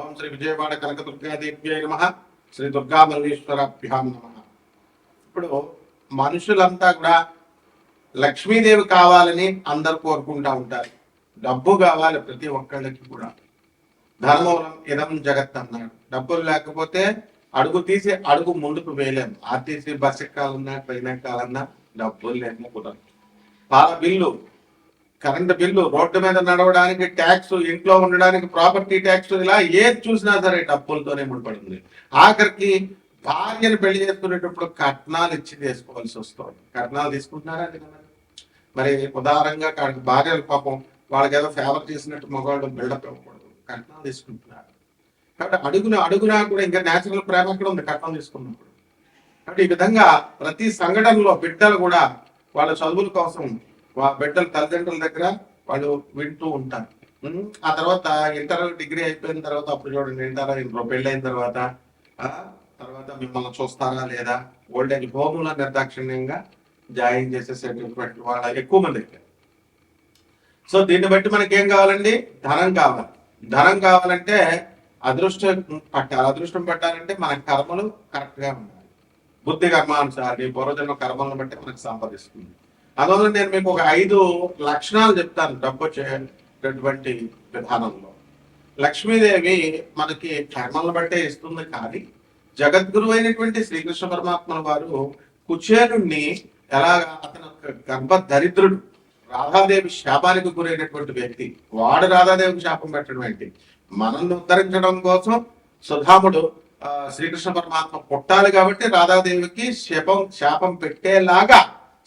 ఓం శ్రీ విజయవాడ కనకదుర్గాదేవ్యై నమ. శ్రీ దుర్గా మల్లేశ్వరాభ్యాం నమ. ఇప్పుడు మనుషులంతా కూడా లక్ష్మీదేవి కావాలని అందరు కోరుకుంటా ఉంటారు. డబ్బు కావాలి ప్రతి ఒక్కళ్ళకి కూడా. ధర్మవరం ఇదం జగత్ అన్నాడు. డబ్బులు లేకపోతే అడుగు తీసి అడుగు ముందుకు వేయలేము. ఆర్టీసీ బస్ ఎక్కాలన్నా ట్రైన్ ఎక్కాలన్నా డబ్బులు లేకుండా పాల బిల్లు కరెంట్ బిల్లు రోడ్డు మీద నడవడానికి ట్యాక్స్ ఇంట్లో ఉండడానికి ప్రాపర్టీ ట్యాక్స్ ఇలా ఏది చూసినా సరే డబ్బులతోనే ముడిపడింది. ఆఖరికి భార్యను పెళ్ళి చేసుకునేటప్పుడు కట్నాలు ఇచ్చి చేసుకోవాల్సి వస్తుంది. కట్నాలు తీసుకుంటున్నారా మరి? మరి ఉదాహరణగా భార్యలు పాపం వాళ్ళకి ఏదో ఫేవర్ చేసినట్టు మగవాళ్ళు బిల్డప్ ఇవ్వకూడదు కట్నాలు తీసుకుంటున్నారు. కాబట్టి అడుగున అడుగునా కూడా ఇంకా నేచురల్ ప్రేమ కూడా ఉంది కట్నం తీసుకున్నప్పుడు. కాబట్టి ఈ విధంగా ప్రతి సంఘటనలో బిడ్డలు కూడా వాళ్ళ చదువుల కోసం బిడ్డల తల్లిదండ్రుల దగ్గర వాళ్ళు వింటూ ఉంటారు. ఆ తర్వాత ఇంటర్ డిగ్రీ అయిపోయిన తర్వాత అప్పుడు చూడండి ఇంటర్ ఇంట్లో పెళ్ళి అయిన తర్వాత తర్వాత మిమ్మల్ని చూస్తారా లేదా? ఓల్డ్ ఏజ్ హోమ్లో నిర్దాక్షిణ్యంగా జాయిన్ చేసేసేటటువంటి వాళ్ళ ఎక్కువ మంది సో దీన్ని బట్టి మనకి ఏం కావాలండి? ధనం కావాలి. ధనం కావాలంటే అదృష్టం పట్టాలి. అదృష్టం పట్టాలంటే మన కర్మలు కరెక్ట్గా ఉండాలి. బుద్ధి కర్మానుసారి పూర్వజన్మ కర్మలను బట్టి మనకు సంపాదిస్తుంది. అందువల్ల నేను మీకు ఒక ఐదు లక్షణాలు చెప్తాను డబ్బు వచ్చేటటువంటి విధానంలో. లక్ష్మీదేవి మనకి కర్మలను బట్టే ఇస్తుంది కానీ జగద్గురు అయినటువంటి శ్రీకృష్ణ పరమాత్మ వారు కుచేరుణ్ణి ఎలా అతను ఒక గర్భ దరిద్రుడు రాధాదేవి శాపానికి గురైనటువంటి వ్యక్తి వాడు రాధాదేవికి శాపం పెట్టడం ఏంటి? మనల్ని ఉద్ధరించడం కోసం సుధాముడు శ్రీకృష్ణ పరమాత్మ పుట్టాలి కాబట్టి రాధాదేవికి శాపం శాపం పెట్టేలాగా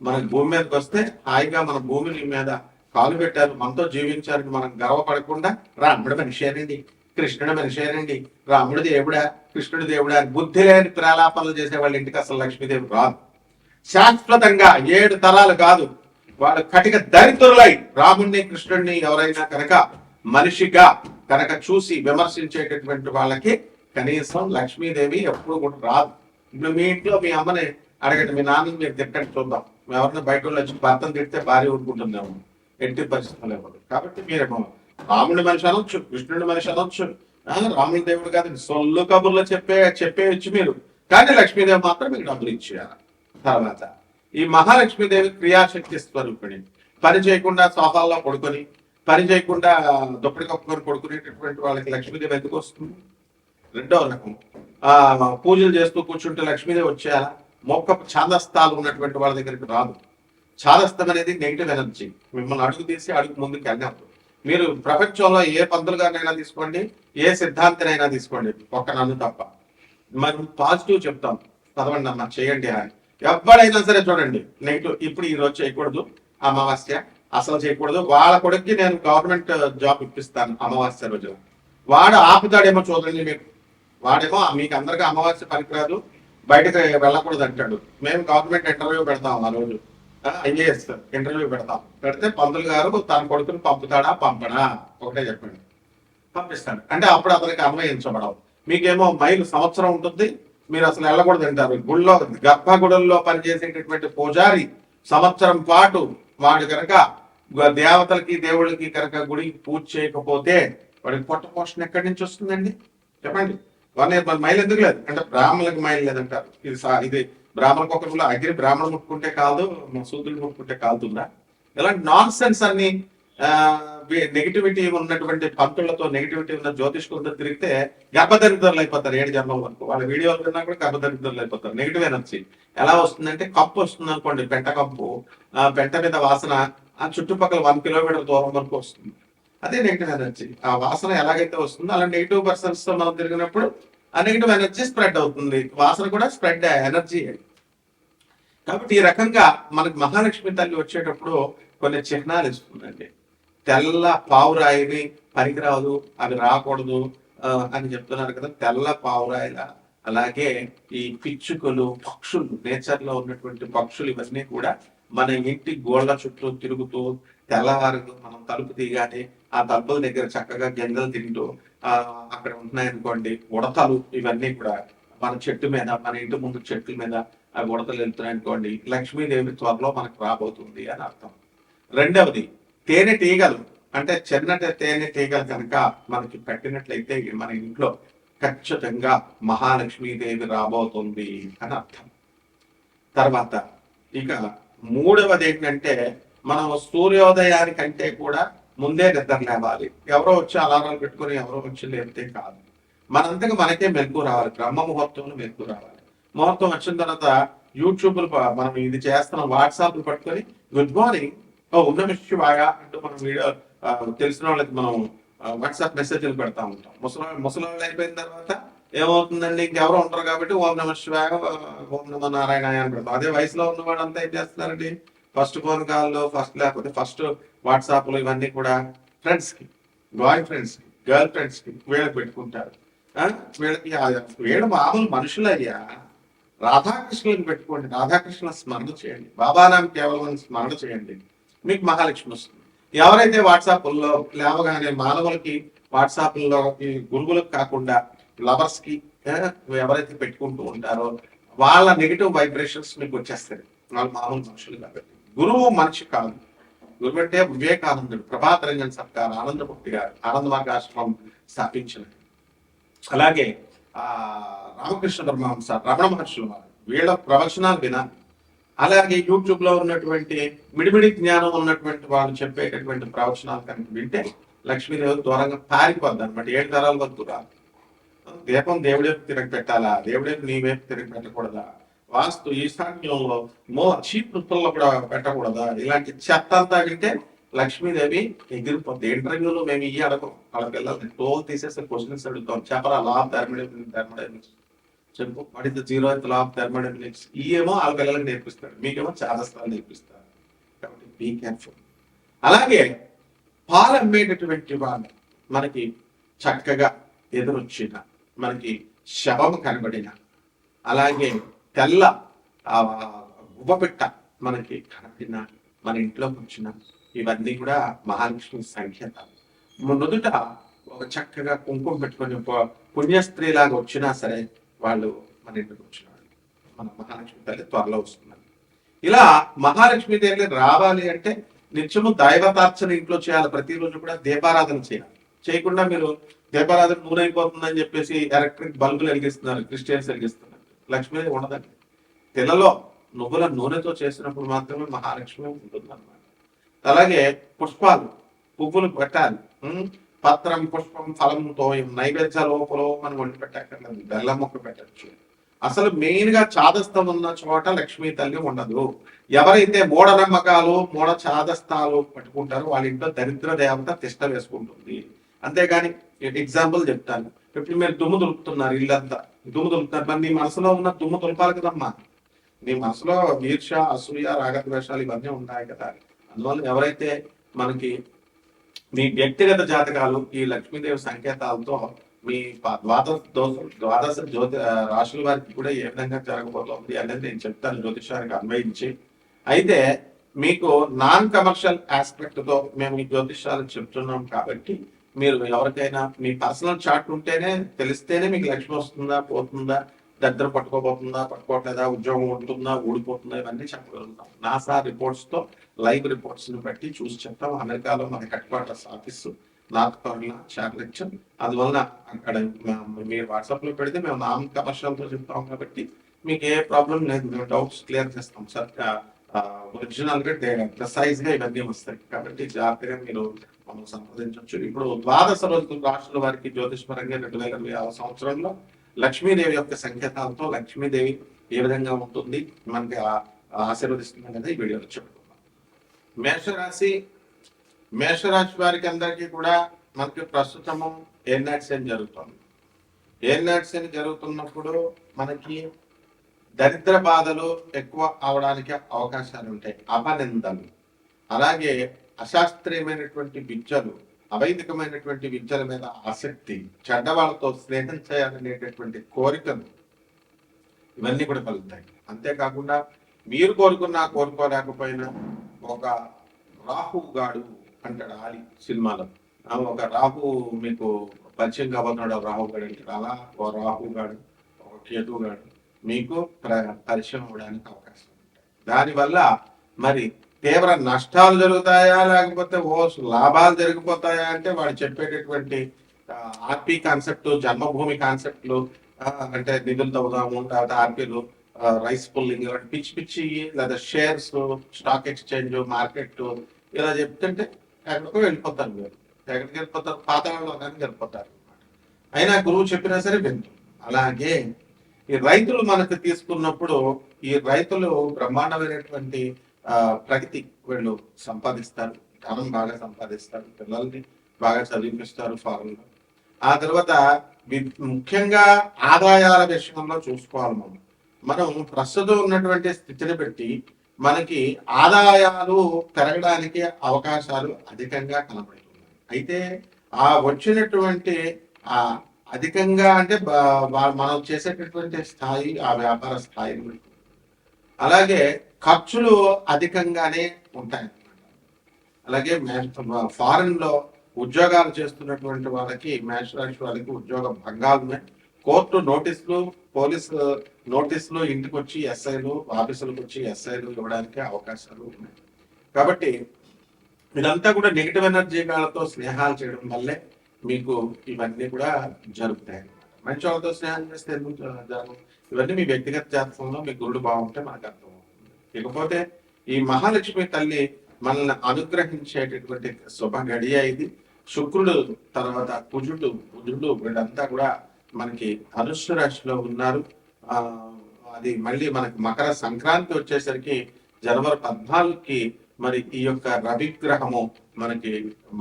మన భూమి మీదకి వస్తే హాయిగా మన భూమిని మీద కాలు పెట్టారు మనతో జీవించారని మనం గర్వపడకుండా రాముడు మనిషేనండి కృష్ణుడు మనిషేనండి రాముడు దేవుడా కృష్ణుడు దేవుడా బుద్ధి లేని ప్రలాపనలు చేసే వాళ్ళ ఇంటికి అసలు లక్ష్మీదేవి రాదు. శాశ్వతంగా ఏడు తరాలు కాదు వాళ్ళు కటిక దరిద్రులై రాముణ్ణి కృష్ణుడిని ఎవరైనా కనుక మనిషిగా కనుక చూసి విమర్శించేటటువంటి వాళ్ళకి కనీసం లక్ష్మీదేవి ఎప్పుడు కూడా రాదు. ఇప్పుడు మీ ఇంట్లో మీ అమ్మని అడగండి మీ నాన్నని మీరు తిట్టండి చూద్దాం. ఎవరిని బయట వాళ్ళు వచ్చి భర్తను తిడితే భార్య ఊరుకుంటుందేమో? ఎట్టి పరిస్థితులు ఎవరు కాబట్టి మీరు రాముడి మనిషి అనొచ్చు కృష్ణుడి మనిషి అనొచ్చు. రాముడి దేవుడు కాదు సొల్లు కబుర్లో చెప్పే చెప్పేయచ్చు మీరు. కానీ లక్ష్మీదేవి మాత్రం మీకు డబ్బులు ఇచ్చేయాలి. తర్వాత ఈ మహాలక్ష్మీదేవి క్రియాశక్తి స్వరూపిణి. పని చేయకుండా సోఫాల్లో పడుకొని పని చేయకుండా దుప్పటి కప్పుకొని పడుకునేటటువంటి వాళ్ళకి లక్ష్మీదేవి ఎందుకు వస్తుంది? రెండవ రకం. ఆ పూజలు చేస్తూ కూర్చుంటే లక్ష్మీదేవి వచ్చేయాలా? మొక్క ఛాందస్తాలు ఉన్నటువంటి వాళ్ళ దగ్గరికి రాదు. ఛాదస్థం అనేది నెగిటివ్ ఎనర్జీ మిమ్మల్ని అడుగు తీసి అడుగు ముందుకు వెళ్ళినప్పుడు మీరు ప్రపంచంలో ఏ పంతులుగానైనా తీసుకోండి ఏ సిద్ధాంతినైనా తీసుకోండి. ఒక్క నన్ను తప్ప. మనం పాజిటివ్ చెప్తాం. చదవండి అమ్మా చేయండి అని ఎవరైనా సరే చూడండి. నెగిటివ్ ఇప్పుడు ఈ రోజు చేయకూడదు. అమావాస్య అసలు చేయకూడదు. వాళ్ళ కొడుక్కి నేను గవర్నమెంట్ జాబ్ ఇప్పిస్తాను అమావాస్య రోజు. వాడు ఆపుతాడేమో చూడండి మీకు. వాడేమో మీకు అందరికీ అమావాస్య పనికిరాదు బయటకు వెళ్ళకూడదు అంటాడు. మేము గవర్నమెంట్ ఇంటర్వ్యూ పెడతాం ఆ రోజు. ఐఏఎస్ ఇంటర్వ్యూ పెడతాం. పెడితే పంతులు గారు తన కొడుకుని పంపుతాడా పంపడా? ఒకటే చెప్పండి. పంపిస్తాడు. అంటే అప్పుడు అతనికి అన్వయించబడవు. మీకేమో మైలు సంవత్సరం ఉంటుంది. మీరు అసలు వెళ్ళకూడదు అంటారు. గుళ్ళో గర్భగుడుల్లో పనిచేసేటటువంటి పూజారి సంవత్సరం పాటు వాడు కనుక దేవతలకి దేవుళ్ళకి కనుక గుడికి పూజ చేయకపోతే వాడికి పొట్ట పోషణ ఎక్కడి నుంచి వస్తుందండి? చెప్పండి. వన్ ఇయర్ మైలు ఎందుకు లేదు? అంటే బ్రాహ్మణులకు మైలు లేదంటారు. ఇది ఇది బ్రాహ్మణకు బ్రాహ్మణ రూల్ అగ్ని బ్రాహ్మణుడు ముట్టుకుంటే కాదు శూద్రుడు ముట్టుకుంటే కాలుతుందా ఇలాంటి నాన్ సెన్స్ అన్ని ఆ, నెగిటివిటీ ఉన్నటువంటి పంతులతో నెగిటివిటీ ఉన్న జ్యోతిష్కులతో తిరిగితే గర్భదరిద్రులు అయిపోతారు. ఏడు జన్మల వరకు వాళ్ళ వీడియోలు విన్నా కూడా గర్భదరిద్రులు అయిపోతారు. నెగిటివ్ ఎనర్జీ ఎలా వస్తుందంటే కప్పు వస్తుంది అనుకోండి పెంట కప్పు. ఆ పెంట మీద వాసన ఆ చుట్టుపక్కల వన్ కిలోమీటర్ దూరం వరకు వస్తుంది. అదే నెగిటివ్ ఎనర్జీ ఆ వాసన ఎలాగైతే వస్తుందో అలా నెగిటివ్ పర్సన్స్తో మనం తిరిగినప్పుడు ఆ నెగిటివ్ ఎనర్జీ స్ప్రెడ్ అవుతుంది. వాసన కూడా స్ప్రెడ్ ఎనర్జీ కాబట్టి ఈ రకంగా మనకి మహాలక్ష్మి తల్లి వచ్చేటప్పుడు కొన్ని చిహ్నాలు ఇస్తుందండి. తెల్ల పావురాయిని పనికిరాదు అవి రాకూడదు అని చెప్తున్నారు కదా. తెల్ల పావురాయిల అలాగే ఈ పిచ్చుకలు పక్షులు నేచర్లో ఉన్నటువంటి పక్షులు ఇవన్నీ కూడా మన ఇంటి గోళ్ళ చుట్టూ తిరుగుతూ తెల్లవారు మనం తలుపు తీయగానే ఆ తలుపుల దగ్గర చక్కగా గింజలు తింటూ ఆ అక్కడ ఉంటున్నాయనుకోండి ఉడతలు ఇవన్నీ కూడా మన చెట్టు మీద మన ఇంటి ముందు చెట్ల మీద ఆ ఉడతలు వెళ్తున్నాయి అనుకోండి లక్ష్మీదేవి త్వరలో మనకు రాబోతుంది అని అర్థం. రెండవది తేనె తీగలు అంటే చిన్నటి తేనె తీగలు కనుక మనకి పెట్టినట్లయితే మన ఇంట్లో ఖచ్చితంగా మహాలక్ష్మీదేవి రాబోతుంది అని అర్థం. తర్వాత ఇక మూడవది ఏంటంటే మనం సూర్యోదయానికంటే కూడా ముందే నిద్ర లేవాలి. ఎవరో వచ్చి అలారాలు పెట్టుకొని ఎవరో వచ్చి లేపితే కాదు. మనంతగా మనకే మెలకు రావాలి. బ్రహ్మ ముహూర్తంలో మెలకు రావాలి. ముహూర్తం వచ్చిన తర్వాత యూట్యూబ్ మనం ఇది చేస్తున్నాం వాట్సాప్ పట్టుకొని గుడ్ మార్నింగ్. ఓ ఉన్న శివాయ అంటూ మనం వీడియో తెలిసిన వాళ్ళకి మనం వాట్సాప్ మెసేజ్లు పెడతా ఉంటాం. ముసలి ముసలి వాళ్ళు అయిపోయిన తర్వాత ఏమవుతుందండి? ఇంకెవరు ఉంటారు కాబట్టి ఓం నమ శివాయ ఓం నమ నారాయణ అని పెడతాం. అదే వయసులో ఉన్న వాళ్ళు అంతా ఏం చేస్తున్నారండి? ఫస్ట్ ఫోన్ కాల్లో ఫస్ట్ లేకపోతే ఫస్ట్ వాట్సాప్లు ఇవన్నీ కూడా ఫ్రెండ్స్కి బాయ్ ఫ్రెండ్స్కి గర్ల్ ఫ్రెండ్స్కి వీళ్ళకి పెట్టుకుంటారు. వీళ్ళకి వీళ్ళు మామూలు మనుషులయ్యా రాధాకృష్ణులకు పెట్టుకోండి రాధాకృష్ణ స్మరణ చేయండి. బాబానాం కేవలం స్మరణ చేయండి. మీకు మహాలక్ష్మి వస్తుంది. ఎవరైతే వాట్సాప్లో లేవగానే మానవులకి వాట్సాప్లో ఈ గురువులకు కాకుండా లవర్స్కి ఎవరైతే పెట్టుకుంటూ ఉంటారో వాళ్ళ నెగిటివ్ వైబ్రేషన్స్ మీకు వచ్చేస్తాయి. వాళ్ళు మామూలు మనుషులు కాబట్టి. గురువు మనిషి కాదు. గురువు అంటే వివేకానందుడు ప్రభాత్ రంజన్ సర్కార్ ఆనందమూర్తి గారు ఆనంద మార్గాశ్రమం స్థాపించిన అలాగే ఆ రామకృష్ణ పరమహంస రమణ మహర్షులు వారు వీళ్ళ ప్రవచనాలు వినాలి. అలాగే యూట్యూబ్లో ఉన్నటువంటి మిడిమిడి జ్ఞానం ఉన్నటువంటి వాళ్ళు చెప్పేటటువంటి ప్రవచనాలు కనుక వింటే లక్ష్మీదేవి దూరంగా పారిపోద్ది అనమాట ఏడు తరాల వద్దు దీపం దేవుడి వైపు తిరగ పెట్టాలా? దేవుడి వైపు నీ వైపు తిరగ పెట్టకూడదా? వాస్తు ఈశాన్యంలో మో చీప్ నృత్యంలో కూడా పెట్టకూడదా? ఇలాంటి చెత్త అంతా లక్ష్మీదేవి ఎగిరిపోద్ది. ఇంటర్వ్యూలో మేము ఇవి అడగం. వాళ్ళ పిల్లల్ని టోల్ తీసేసి క్వశ్చన్స్ అడుగుతాం. చెప్పరా లా ఆఫ్ థర్మోడైనమిక్స్ థర్మోడైనమిక్స్ చెప్పు. What is the zero law of thermodynamics ఏమో వాళ్ళ పిల్లలకి నేర్పిస్తాడు. మీకేమో చాదస్తాలు నేర్పిస్తారు కాబట్టి బీ కేర్ఫుల్ అలాగే పాలు అమ్మేటటువంటి వాళ్ళు మనకి చక్కగా ఎదురొచ్చిన మనకి శవం కనబడిన అలాగే తెల్ల ఆ మనకి కనపడిన మన ఇంట్లో వచ్చిన ఇవన్నీ కూడా మహాలక్ష్మి సంకేతాలు. నుదుట ఒక చక్కగా కుంకుమ పెట్టుకొని ఒక పుణ్య స్త్రీలాగా వచ్చినా సరే వాళ్ళు మన ఇంటికి వచ్చిన మన మహాలక్ష్మి తల్లి త్వరలో వస్తున్నారు ఇలా మహాలక్ష్మి తల్లి రావాలి అంటే నిత్యము దైవతార్చన ఇంట్లో చేయాలి. ప్రతిరోజు కూడా దీపారాధన చేయాలి. చేయకుండా మీరు దీపారాధన నూనె అయిపోతుందని చెప్పేసి ఎలక్ట్రిక్ బల్బులు వెలిగిస్తున్నారు క్రిస్టియన్స్ వెలిగిస్తున్నారు. లక్ష్మీదేవి ఉండదండి. తెల్లలో నువ్వుల నూనెతో చేసినప్పుడు మాత్రమే మహాలక్ష్మి ఉంటుంది అనమాట అలాగే పుష్పాలు పువ్వులు పెట్టాలి. పత్రం పుష్పం ఫలంతో నైవేద్య లోపల మనం వండి పెట్టక్కర్లేదు. బెల్లం మొక్క పెట్టచ్చు. అసలు మెయిన్గా చాదస్తం ఉన్న చోట లక్ష్మీ తల్లి ఉండదు. ఎవరైతే మూఢనమ్మకాలు మూఢ చాదస్తాలు పట్టుకుంటారో వాళ్ళ ఇంట్లో దరిద్ర దేవత తిష్ట వేసుకుంటుంది. అంతేగాని ఎగ్జాంపుల్ చెప్తాను. ఇప్పుడు మీరు దుమ్ము దులుపుతున్నారు ఇల్లంతా. దుమ్ము దులుపుతారు మరి నీ మనసులో ఉన్న దుమ్ము దులపాలి కదమ్మా. నీ మనసులో ఈర్ష అసూయ రాగద్వేషాలు ఇవన్నీ ఉన్నాయి కదా. అందువల్ల ఎవరైతే మనకి మీ వ్యక్తిగత జాతకాలు ఈ లక్ష్మీదేవి సంకేతాలతో మీ ద్వాదశ దోష ద్వాదశ జ్యోతి రాశుల వారికి కూడా ఏ విధంగా జరగబోతోంది అనేది నేను చెప్తాను జ్యోతిషానికి అన్వయించి. అయితే మీకు నాన్ కమర్షియల్ ఆస్పెక్ట్తో మేము ఈ జ్యోతిషాలు చెప్తున్నాం కాబట్టి మీరు ఎవరికైనా మీ పర్సనల్ చార్ట్ ఉంటేనే తెలిస్తేనే మీకు లక్ష్మి వస్తుందా పోతుందా దగ్గర పట్టుకోబోతుందా పట్టుకోవట్లేదా ఉద్యోగం ఉంటుందా ఊడిపోతుందా ఇవన్నీ చెప్పగలుగుతాం. నాసా రిపోర్ట్స్తో లైవ్ రిపోర్ట్స్ని బట్టి చూసి చెప్తాం. అమెరికాలో మన headquarters office North Carolina చార్లెక్చర్ అందువలన అక్కడ మీరు వాట్సాప్లో పెడితే మేము నాన్ కమర్షియల్తో చెప్తాం కాబట్టి మీకు ఏ ప్రాబ్లం లేదు. మేము డౌట్స్ క్లియర్ చేస్తాం. సార్ ఒరిజినల్గా గా ఇవన్నీ వస్తాయి. కాబట్టి జాగ్రత్తగా మీరు మమ్మల్ని సంప్రదించవచ్చు. ఇప్పుడు ద్వాదశ రోజులు రాష్ట్రాల వారికి జ్యోతిష్పరంగా రెండు వేల ఇరవై ఆరు సంవత్సరంలో లక్ష్మీదేవి యొక్క సంకేతాలతో లక్ష్మీదేవి ఏ విధంగా ఉంటుంది మనకి ఆశీర్వదిస్తుంది అనేది ఈ వీడియోలో చెప్పుకుందాం. మేషరాశి మేషరాశి వారికి అందరికీ కూడా మనకి ప్రస్తుతము ఏనాట్స్ అని జరుగుతుంది. ఏనాట్స్ అని జరుగుతున్నప్పుడు మనకి దరిద్ర బాధలు ఎక్కువ అవడానికి అవకాశాలు ఉంటాయి. అపనిందలు. అలాగే అశాస్త్రీయమైనటువంటి విద్యలు అవైదికమైనటువంటి విద్యల మీద ఆసక్తి చెడ్డవాళ్ళతో స్నేహం చేయాలనేటటువంటి కోరికలు ఇవన్నీ కూడా కలుగుతాయి. అంతేకాకుండా మీరు కోరుకున్నా కోరుకోలేకపోయినా ఒక రాహుగాడు అంటాడు ఆలి సినిమాలో. ఒక రాహు మీకు పరిచయం కాబోతున్నాడు ఆ రాహు అంటే అలా ఓ రాహుగాడు ఒక కేతుగాడు మీకు పరిచయం అవడానికి అవకాశం ఉంటాయి దానివల్ల మరి తీవ్ర నష్టాలు జరుగుతాయా లేకపోతే ఓ లాభాలు జరిగిపోతాయా అంటే వాడు చెప్పేటటువంటి ఆర్పి కాన్సెప్ట్ జన్మభూమి కాన్సెప్ట్లు అంటే నిధులు తవ్వుదాము లేకపోతే ఆర్పీలు రైస్ పుల్లింగ్ పిచ్చి పిచ్చి లేదా షేర్స్ స్టాక్ ఎక్స్చేంజ్ మార్కెట్ ఇలా చెప్తుంటే ఎక్కడికో వెళ్ళిపోతారు మీరు ఎక్కడికి వెళ్ళిపోతారు? పాతాళంలో కానీ వెళ్ళిపోతారు. అయినా గురువు చెప్పినా సరే వింటు అలాగే ఈ రైతులు మనకు తీసుకున్నప్పుడు ఈ రైతులు బ్రహ్మాండమైనటువంటి ప్రగతి వీళ్ళు సంపాదిస్తారు ధనం బాగా సంపాదిస్తారు పిల్లల్ని బాగా చదివిపిస్తారు ఫారెన్లో. ఆ తర్వాత వి- ముఖ్యంగా ఆదాయాల విషయంలో చూసుకోవాలి మనం. మనం ప్రస్తుతం ఉన్నటువంటి స్థితిని బట్టి మనకి ఆదాయాలు పెరగడానికి అవకాశాలు అధికంగా కనబడుతున్నాయి. అయితే ఆ వచ్చినటువంటి ఆ అధికంగా అంటే మనం చేసేటటువంటి స్థాయి ఆ వ్యాపార స్థాయిని బట్టి అలాగే ఖర్చులు అధికంగానే ఉంటాయి. అలాగే ఫారెన్లో ఉద్యోగాలు చేస్తున్నటువంటి వాళ్ళకి మేష రాశి వాళ్ళకి ఉద్యోగ భంగాలు ఉన్నాయి కోర్టు నోటీసులు పోలీసు నోటీసులు ఇంటికి వచ్చి ఎస్ఐలు ఆఫీసులకు వచ్చి ఎస్ఐలు ఇవ్వడానికి అవకాశాలు ఉన్నాయి. కాబట్టి ఇదంతా కూడా నెగిటివ్ ఎనర్జీ గాలతో స్నేహాలు చేయడం వల్లే మీకు ఇవన్నీ కూడా జరుగుతాయి. మంచి వాళ్ళతో స్నేహం చేస్తే ఎందుకు ఇవన్నీ మీ వ్యక్తిగత జాతకంలో మీ గురుడు బాగుంటే మనకు అర్థమవుతుంది. ఇకపోతే ఈ మహాలక్ష్మి తల్లి మనల్ని అనుగ్రహించేటటువంటి శుభ గడియ ఇది. శుక్రుడు తర్వాత కుజుడు బుధుడు వీళ్ళంతా కూడా మనకి ధనుస్సు రాశిలో ఉన్నారు. ఆ అది మళ్ళీ మనకి మకర సంక్రాంతి వచ్చేసరికి జనవరి పద్నాలుగుకి మరి ఈ యొక్క రవి గ్రహము మనకి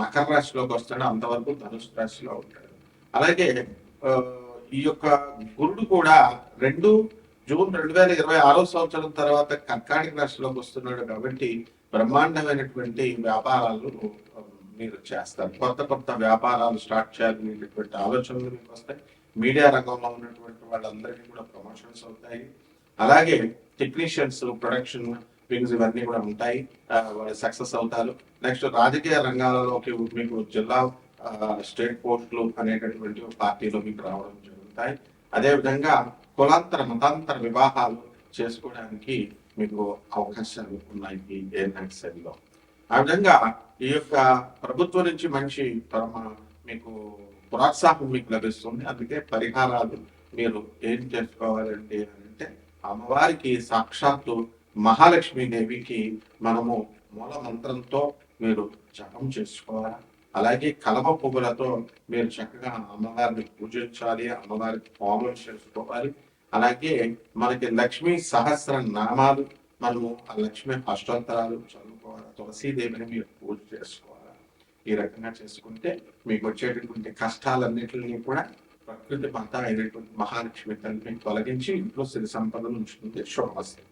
మకర రాశిలోకి వస్తాడు. అంతవరకు ధనుసు రాశిలో ఉంటాడు. అలాగే ఈ యొక్క గురుడు కూడా రెండు జూన్ రెండు వేల ఇరవై ఆరో సంవత్సరం తర్వాత కర్కాటక రాష్ట్రంలోకి వస్తున్నాడు కాబట్టి బ్రహ్మాండమైనటువంటి వ్యాపారాలు మీరు చేస్తారు. కొత్త కొత్త వ్యాపారాలు స్టార్ట్ చేయాలనేటువంటి ఆలోచనలు మీకు వస్తాయి. మీడియా రంగంలో ఉన్నటువంటి వాళ్ళందరికీ కూడా ప్రమోషన్స్ అవుతాయి. అలాగే టెక్నీషియన్స్ ప్రొడక్షన్ వింగ్స్ ఇవన్నీ కూడా ఉంటాయి. వాళ్ళు సక్సెస్ అవుతారు. నెక్స్ట్ రాజకీయ రంగాలలోకి మీకు జిల్లా స్టేట్ పోస్టులు అనేటటువంటి పార్టీలో మీకు రావడం జరుగుతాయి. అదేవిధంగా కులాంతర మతాంతర వివాహాలు చేసుకోవడానికి మీకు అవకాశాలు ఉన్నాయి ఈ ఏఎన్ఎక్స్ ఆ విధంగా ఈ యొక్క ప్రభుత్వం నుంచి మంచి మీకు ప్రోత్సాహం మీకు లభిస్తుంది. అందుకే పరిహారాలు మీరు ఏం చేసుకోవాలండి అని అంటే అమ్మవారికి సాక్షాత్తు మహాలక్ష్మి దేవికి మనము మూల మంత్రంతో మీరు జపం చేసుకోవాలా? అలాగే కలప పువ్వులతో మీరు చక్కగా అమ్మవారిని పూజించాలి అమ్మవారికి పాములు చేసుకోవాలి అలాగే మనకి లక్ష్మీ సహస్ర నామాలు మనము ఆ లక్ష్మి అష్టోత్తరాలు చదువుకోవాలి తులసీదేవిని మీరు పూజ చేసుకోవాలి. ఈ రకంగా చేసుకుంటే మీకు వచ్చేటటువంటి కష్టాలన్నిటిని కూడా ప్రకృతి మాత అయినటువంటి మహాలక్ష్మి తల్లిని తొలగించి ఇంట్లో సిరి సంపదను ఉంచుతుంది. శుభమస్తు.